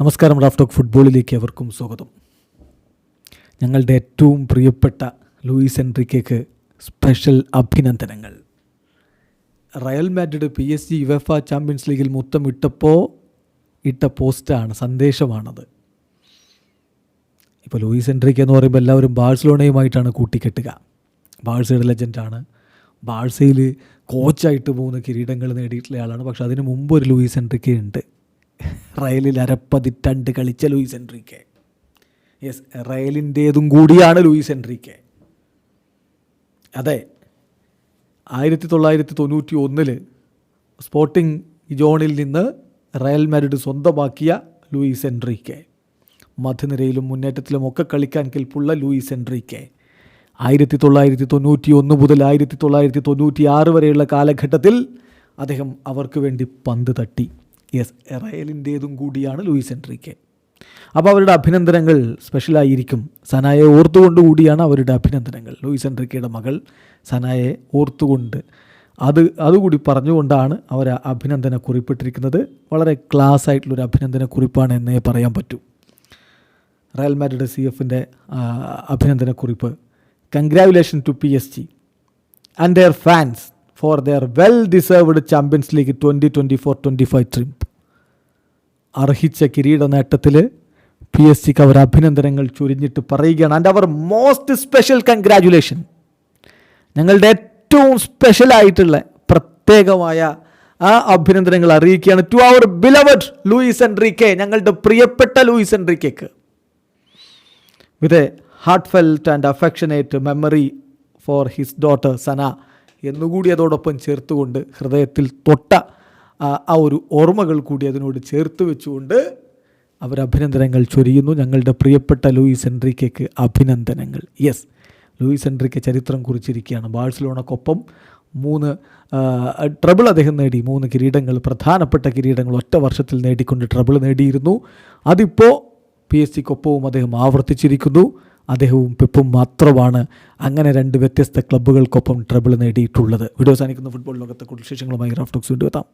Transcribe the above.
നമസ്കാരം റാഫ്റ്റോക്ക് ഫുട്ബോളിലേക്ക് അവർക്കും സ്വാഗതം. ഞങ്ങളുടെ ഏറ്റവും പ്രിയപ്പെട്ട ലൂയിസ് എൻട്രിക്കയ്ക്ക് സ്പെഷ്യൽ അഭിനന്ദനങ്ങൾ. Real Madrid P S G UEFA champions ലീഗിൽ മൊത്തം ഇട്ടപ്പോൾ ഇട്ട പോസ്റ്റാണ് സന്ദേശമാണത്. ഇപ്പോൾ ലൂയിസ് എൻട്രിക്ക എന്ന് പറയുമ്പോൾ എല്ലാവരും ബാഴ്സലോണയുമായിട്ടാണ് കൂട്ടിക്കെട്ടുക. ബാഴ്സയുടെ ലെജൻഡാണ്. ബാഴ്സയിൽ കോച്ചായിട്ട് പോകുന്ന കിരീടങ്ങൾ നേടിയിട്ടുള്ള ആളാണ്. പക്ഷെ അതിന് മുമ്പ് ഒരു ലൂയിസ് എൻട്രിക്ക ഉണ്ട് റയലിൽ അരപ്പതിറ്റണ്ട് കളിച്ച ലൂയിസ് എൻട്രിക്കെ. യെസ് റയലിന്റേതും കൂടിയാണ് ലൂയിസ് എൻട്രിക്കെ. അതെ ആയിരത്തി തൊള്ളായിരത്തി തൊണ്ണൂറ്റി ഒന്നിൽ സ്പോർട്ടിംഗ് ജോണിൽ നിന്ന് റയൽ മാരിഡ് സ്വന്തമാക്കിയ ലൂയിസ് എൻട്രിക്കെ. മധ്യനിരയിലും മുന്നേറ്റത്തിലും ഒക്കെ കളിക്കാൻ കെൽപ്പുള്ള ലൂയിസ് എൻട്രിക്കെ. ആയിരത്തി തൊള്ളായിരത്തി തൊണ്ണൂറ്റി ഒന്ന് മുതൽ ആയിരത്തി തൊള്ളായിരത്തി തൊണ്ണൂറ്റി ആറ് വരെയുള്ള കാലഘട്ടത്തിൽ അദ്ദേഹം അവർക്ക് വേണ്ടി പന്ത് തട്ടി. യെസ് എറയലിന്റേതും കൂടിയാണ് ലൂയിസ് എൻട്രിക്കെ. അപ്പോൾ അവരുടെ അഭിനന്ദനങ്ങൾ സ്പെഷ്യലായിരിക്കും. സനായെ ഓർത്തുകൊണ്ട് കൂടിയാണ് അവരുടെ അഭിനന്ദനങ്ങൾ. ലൂയിസ് എൻട്രിക്കയുടെ മകൾ സനായെ ഓർത്തുകൊണ്ട് അത് അതുകൂടി പറഞ്ഞുകൊണ്ടാണ് അവർ അഭിനന്ദന കുറിപ്പിട്ടിരിക്കുന്നത് വളരെ ക്ലാസ് ആയിട്ടുള്ളൊരു അഭിനന്ദന കുറിപ്പാണ് എന്നേ പറയാൻ പറ്റൂ. റയൽ മാഡ്രിഡ് സി എഫിന്റെ അഭിനന്ദന കുറിപ്പ് congratulation to P S G and their fans for their well deserved Champions League twenty twenty four twenty five trip അർഹിച്ച കിരീട നേട്ടത്തിൽ പി എസ് സിക്ക് അവർ അഭിനന്ദനങ്ങൾ ചൊരിഞ്ഞിട്ട് പറയുകയാണ്. And our most special congratulation ഞങ്ങളുടെ ഏറ്റവും സ്പെഷ്യലായിട്ടുള്ള പ്രത്യേകമായ ആ അഭിനന്ദനങ്ങൾ അറിയിക്കുകയാണ് to our beloved Luis Enrique ഞങ്ങളുടെ പ്രിയപ്പെട്ട Luis എൻട്രിക്കയ്ക്ക് with a heart felt and affectionate memory for his daughter Xana എന്നുകൂടി അതോടൊപ്പം ചേർത്തുകൊണ്ട് ഹൃദയത്തിൽ തൊട്ട ആ ഒരു ഓർമ്മകൾ കൂടി അതിനോട് ചേർത്ത് വെച്ചുകൊണ്ട് അവർ അഭിനന്ദനങ്ങൾ ചൊരിയുന്നു. ഞങ്ങളുടെ പ്രിയപ്പെട്ട ലൂയിസ് എൻട്രിക്കയ്ക്ക് അഭിനന്ദനങ്ങൾ. യെസ് ലൂയിസ് എൻട്രിക്ക ചരിത്രം കുറിച്ചിരിക്കുകയാണ്. ബാഴ്സലോണക്കൊപ്പം മൂന്ന് ട്രബിൾ അദ്ദേഹം നേടി. മൂന്ന് കിരീടങ്ങൾ പ്രധാനപ്പെട്ട കിരീടങ്ങൾ ഒറ്റ വർഷത്തിൽ നേടിക്കൊണ്ട് ട്രബിൾ നേടിയിരുന്നു. അതിപ്പോൾ പി എസ് സിക്കൊപ്പവും അദ്ദേഹം ആവർത്തിച്ചിരിക്കുന്നു. അദ്ദേഹവും പെപ്പും മാത്രമാണ് അങ്ങനെ രണ്ട് വ്യത്യസ്ത ക്ലബ്ബുകൾക്കൊപ്പം ട്രബിൾ നേടിയിട്ടുള്ളത്. വീഡിയോ സാധിക്കുന്ന ഫുട്ബോൾ ലോകത്തെ കൂടുതൽ വിശേഷങ്ങളുമായി റാഫ്റ്റോക്സ് വീണ്ടും എത്താം.